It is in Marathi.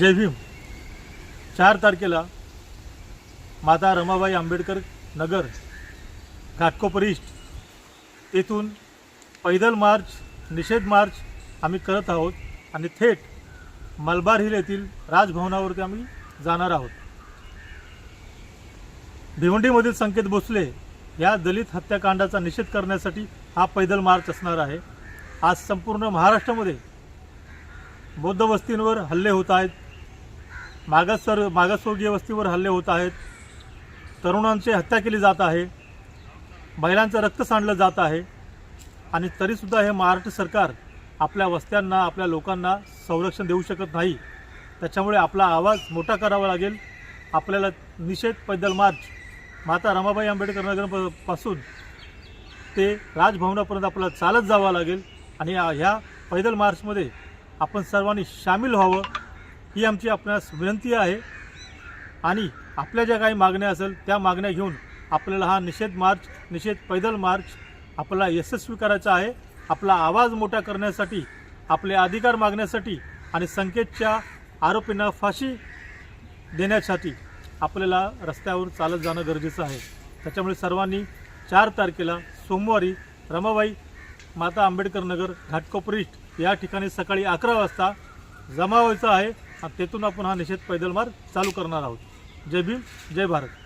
जय भीम. चार तारखेला माता रमाबाई आंबेडकर नगर घाटकोपर ईस्ट. येथून पैदल मार्च निषेध मार्च आम्ही करत आहोत आणि थेट मलबार हिल येथील राजभवनावरती आम्ही जाणार आहोत. भिवंडीमधील संकेत भोसले या दलित हत्याकांडाचा निषेध करण्यासाठी हा पैदल मार्च असणार आहे. आज संपूर्ण महाराष्ट्रामध्ये बौद्ध वस्तींवर हल्ले होत आहेत. मागासवर मागासवर्गीय वस्तीवर हल्ले होत आहेत. तरुणांची हत्या केली जात आहे. महिलांचं रक्त सांडलं जात आहे. आणि तरीसुद्धा हे महाराष्ट्र सरकार आपल्या वस्त्यांना आपल्या लोकांना संरक्षण देऊ शकत नाही. त्याच्यामुळे आपला आवाज मोठा करावा लागेल. आपल्याला निषेध पैदल मार्च माता रमाबाई आंबेडकर नगरपासून ते राजभवनापर्यंत आपल्याला चालत जावं लागेल. आणि ह्या पैदल मार्चमध्ये आपण सर्वांनी सामील व्हावं. ही आमची आपणास विनंती आहे. आणि आपल्या ज्या काही मागण्या असेल त्या मागण्या घेऊन आपल्याला हा निषेध मार्च निषेध पैदल मार्च आपला यशस्वी करायचा आहे. आपला आवाज मोठा करण्यासाठी आपले अधिकार मागण्यासाठी आणि संकेतच्या आरोपींना फाशी देण्यासाठी आपल्याला रस्त्यावर चालत जाणं गरजेचं आहे. त्याच्यामुळे सर्वांनी चार तारखेला सोमवारी रमाबाई माता आंबेडकर नगर घाटकोपरिष्ट या ठिकाणी सकाळी अकरा वाजता जमा व्हायचं आहे. आणि तेथून आपण हा निषेध पैदल मार्ग चालू करणार आहोत. जय भीम जय भारत.